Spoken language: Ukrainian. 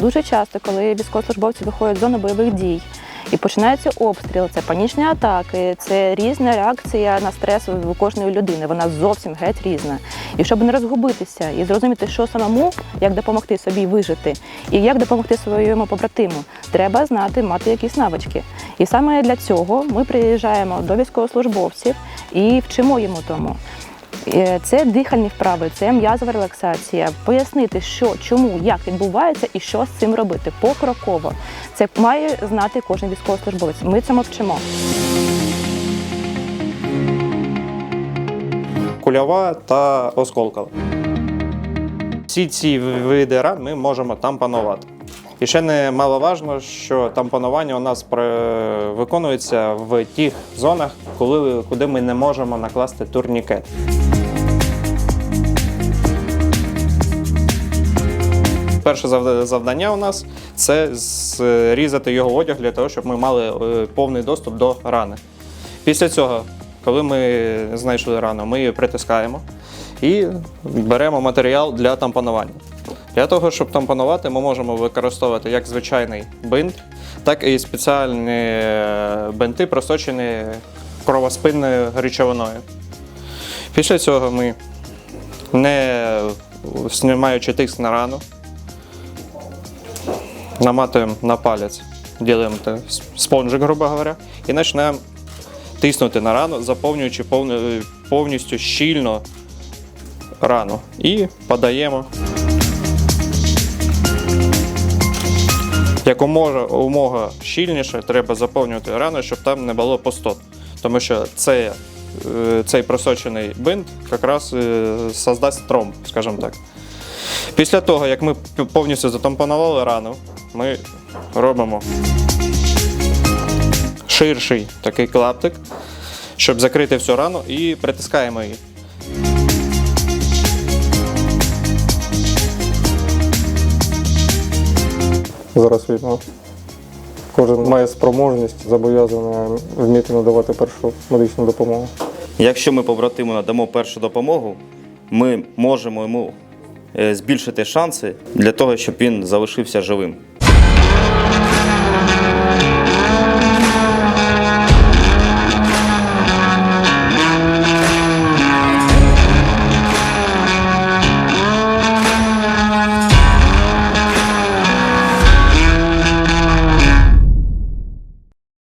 Дуже часто, коли військовослужбовці виходять з зони бойових дій і починається обстріл, це панічні атаки, це різна реакція на стрес у кожної людини. Вона зовсім геть різна. І щоб не розгубитися і зрозуміти, що самому, як допомогти собі вижити, і як допомогти своєму побратиму, треба знати, мати якісь навички. І саме для цього ми приїжджаємо до військовослужбовців і вчимо йому тому. Е, Це дихальні вправи, це м'язова релаксація. Пояснити, що, чому, як відбувається і що з цим робити покроково. Це має знати кожен військовослужбовець. Ми цьому вчимо. кульова та осколкова. Всі ці види ран ми можемо тампонувати. І ще немаловажно, що тампонування у нас виконується в тих зонах, коли, куди ми не можемо накласти турнікет. Перше завдання у нас це зрізати його одяг для того, щоб ми мали е, повний доступ до рани. Після цього, коли ми знайшли рану, ми її притискаємо і беремо матеріал для тампонування. Для того, щоб тампонувати, ми можемо використовувати як звичайний бинт, так і спеціальні е, бинти, просочені кровоспинною речовиною. Після цього ми, не знімаючи тиск на рану, наматуємо на палець, ділимо спонжик, грубо говоря, і починаємо тиснути на рану, заповнюючи повністю щільно рану. І подаємо. Якомога умога щільніше треба заповнювати рану, щоб там не було пустот. Тому що це, е, цей просочений бинт якраз е, создасть тромб, скажімо так. Після того, як ми повністю затампонували рану, ми робимо ширший такий клаптик, щоб закрити всю рану і притискаємо її. Зараз війна. Кожен має спроможність, зобов'язаний вміти надавати першу медичну допомогу. Якщо ми побратиму надамо першу допомогу, ми можемо йому е, збільшити шанси для того, щоб він залишився живим.